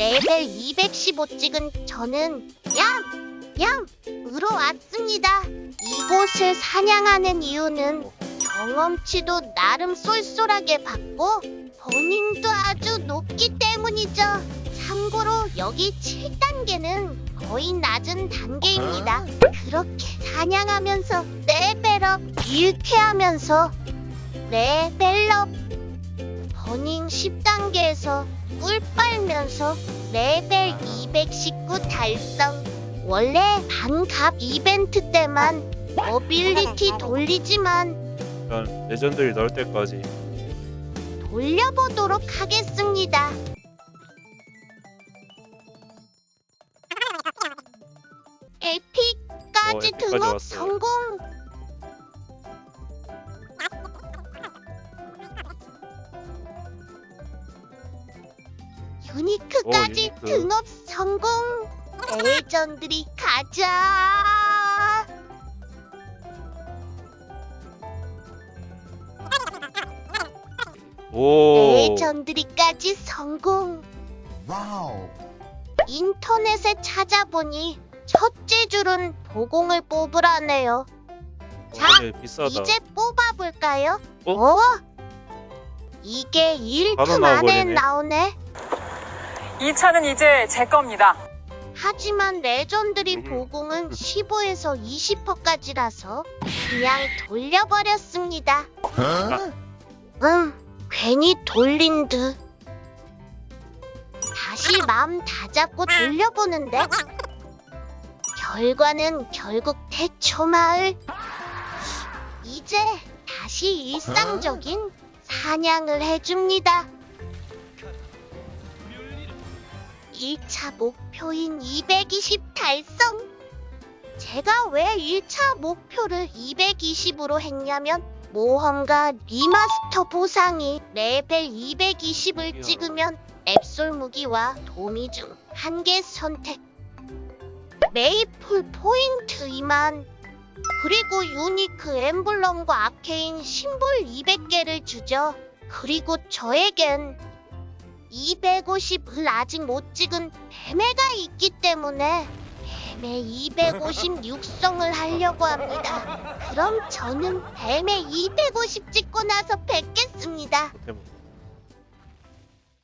레벨 215 찍은 저는 얌! 얌!으로 왔습니다. 이곳을 사냥하는 이유는 경험치도 나름 쏠쏠하게 받고 버닝도 아주 높기 때문이죠. 참고로 여기 7단계는 거의 낮은 단계입니다. 그렇게 사냥하면서 레벨업, 일쾌하면서 레벨업 버닝 10단계에서 꿀 빨면서 레벨 219 달성 원래 반갑 이벤트 때만 어빌리티 돌리지만 일단 레전드를 넣을 때까지 돌려보도록 하겠습니다. 에픽까지 어, 등업 왔어요. 성공. 유니크까지 오, 유니크. 등업 성공. 레전드리 가자. 오 레전드리까지 성공. 와우. 인터넷에 찾아보니 첫째 줄은 보공을 뽑으라네요. 자, 오늘 비싸다 이제 뽑아볼까요? 어? 이게 바로 1틈 안에. 나오네. 이 차는 이제 제 겁니다. 하지만 레전드리 음. 보공은 15에서 20%까지라서 그냥 돌려버렸습니다. 음, 괜히 돌린 듯. 다시 마음 다잡고 돌려보는데 결과는 결국 태초 마을. 이제 다시 일상적인 사냥을 해줍니다. 1차 목표인 220 달성. 제가 왜 1차 목표를 220으로 했냐면 모험가 리마스터 보상이 레벨 220을 이야. 찍으면 앱솔 무기와 도미 중 한 개 선택. 메이플 포인트 2만 그리고 유니크 엠블럼과 아케인 심볼 200개를 주죠. 그리고 저에겐 250을 아직 못 찍은 뱀애가 있기 때문에 뱀의 250 육성을 하려고 합니다. 그럼 저는 뱀의 250 찍고 나서 뵙겠습니다. 대박.